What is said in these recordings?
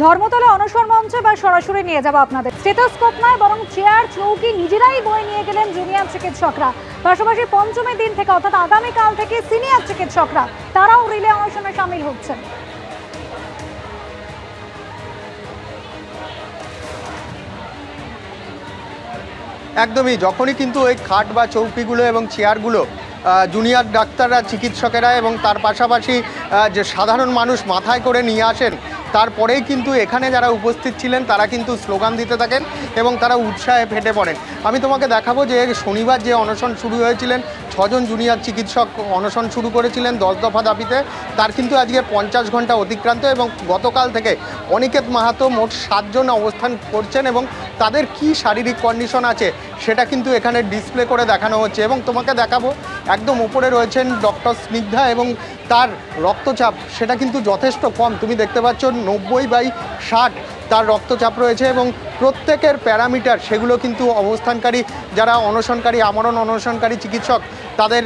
ধর্মতলা অনশন মঞ্চে বা সরাসরি নিয়ে যাব আপনাদের। স্টেথোস্কোপ নয়, বরং চেয়ার, চৌকি, নিজেরাই বয়ে নিয়ে গেলেন জুনিয়র চিকিৎসকরা। পাশাপাশি পঞ্চমী দিন থেকে, অর্থাৎ আগামীকাল থেকে সিনিয়র চিকিৎসকরা, তারাও রিলে অনশনে সামিল হচ্ছেন। একদমই, যখনই কিন্তু ওই খাট বা চৌকিগুলো এবং চেয়ারগুলো জুনিয়র ডাক্তাররা, চিকিৎসকেরা এবং তার পাশাপাশি যে সাধারণ মানুষ মাথায় করে নিয়ে আসেন তারপরেই কিন্তু এখানে যারা উপস্থিত ছিলেন, তারা কিন্তু স্লোগান দিতে থাকেন এবং তারা উৎসাহে ফেটে পড়েন। আমি তোমাকে দেখাবো যে শনিবার যে অনশন শুরু হয়েছিলেন, ছজন জুনিয়র চিকিৎসক অনশন শুরু করেছিলেন দশ দফা দাবিতে। তার কিন্তু আজকে পঞ্চাশ ঘণ্টা অতিক্রান্ত এবং গতকাল থেকে অনিকেত মাহাতো মোট সাতজন অবস্থান করছেন এবং তাদের কি শারীরিক কন্ডিশন আছে, সেটা কিন্তু এখানে ডিসপ্লে করে দেখানো হচ্ছে এবং তোমাকে দেখাবো। একদম উপরে রয়েছেন ডক্টর স্নিগ্ধা এবং তার রক্তচাপ, সেটা কিন্তু যথেষ্ট কম। তুমি দেখতে পাচ্ছ নব্বই বাই ষাট তার রক্তচাপ রয়েছে এবং প্রত্যেকের প্যারামিটার, সেগুলো কিন্তু অবস্থানকারী, যারা অনশনকারী, আমরণ অনশনকারী চিকিৎসক, তাদের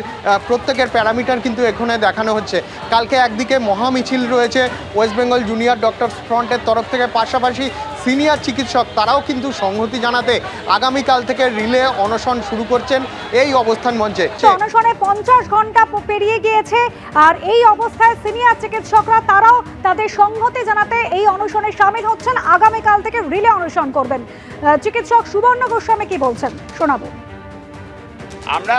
প্রত্যেকের প্যারামিটার কিন্তু এখানে দেখানো হচ্ছে। কালকে একদিকে মহামিছিল রয়েছে, ওয়েস্ট বেঙ্গল জুনিয়র ডক্টর ফ্রন্টের তরফ থেকে। পাশাপাশি সিনিয়র চিকিৎসক, তারাও কিন্তু সংহতি জানাতে আগামীকাল থেকে রিলে অনশন শুরু করছেন এই অবস্থান মঞ্চে। অনশনে পঞ্চাশ ঘণ্টা পেরিয়ে গিয়েছে, আর এই অবস্থায় সিনিয়র চিকিৎসকরা, তারাও তাদের সংহতি জানাতে এই অনশনে সামিল হচ্ছেন। আগামীকাল থেকে রিলে অনশন করবেন। চিকিৎসক সুবর্ণ গোস্বামী কি বলছেন? শোনাবো। আমরা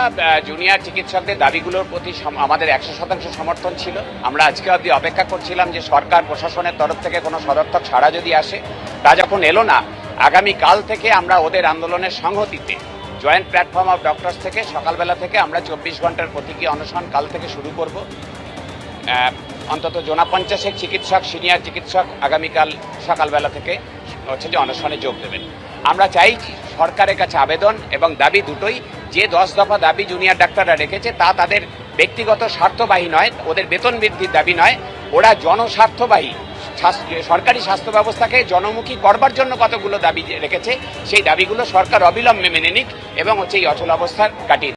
জুনিয়র চিকিৎসকদের দাবিগুলোর প্রতি আমাদের একশো শতাংশ সমর্থন ছিল। আমরা আজকে অবধি অপেক্ষা করছিলাম যে সরকার, প্রশাসনের তরফ থেকে কোনো সদর্থক ছাড়া যদি আসে, তা যখন এলো না, আগামী কাল থেকে আমরা ওদের আন্দোলনের সংহতিতে জয়েন্ট প্ল্যাটফর্ম অফ ডক্টরস থেকে সকালবেলা থেকে আমরা চব্বিশ ঘণ্টার প্রতীকী অনশন কাল থেকে শুরু করব। অন্তত জোনা পঞ্চাশেক চিকিৎসক, সিনিয়র চিকিৎসক আগামীকাল সকালবেলা থেকে হচ্ছে যে অনশনে যোগ দেবেন। আমরা চাই সরকারের কাছে আবেদন এবং দাবি দুটোই যে দশ দফা দাবি জুনিয়র ডাক্তাররা রেখেছে, তা তাদের ব্যক্তিগত স্বার্থবাহী নয়, ওদের বেতন বৃদ্ধির দাবি নয় ওরা জনস্বার্থবাহী সরকারি স্বাস্থ্য ব্যবস্থাকে জনমুখী করবার জন্য কতগুলো দাবি রেখেছে, সেই দাবিগুলো সরকার অবিলম্বে মেনে নিক এবং হচ্ছে এই অচল অবস্থার কাটিয়ে।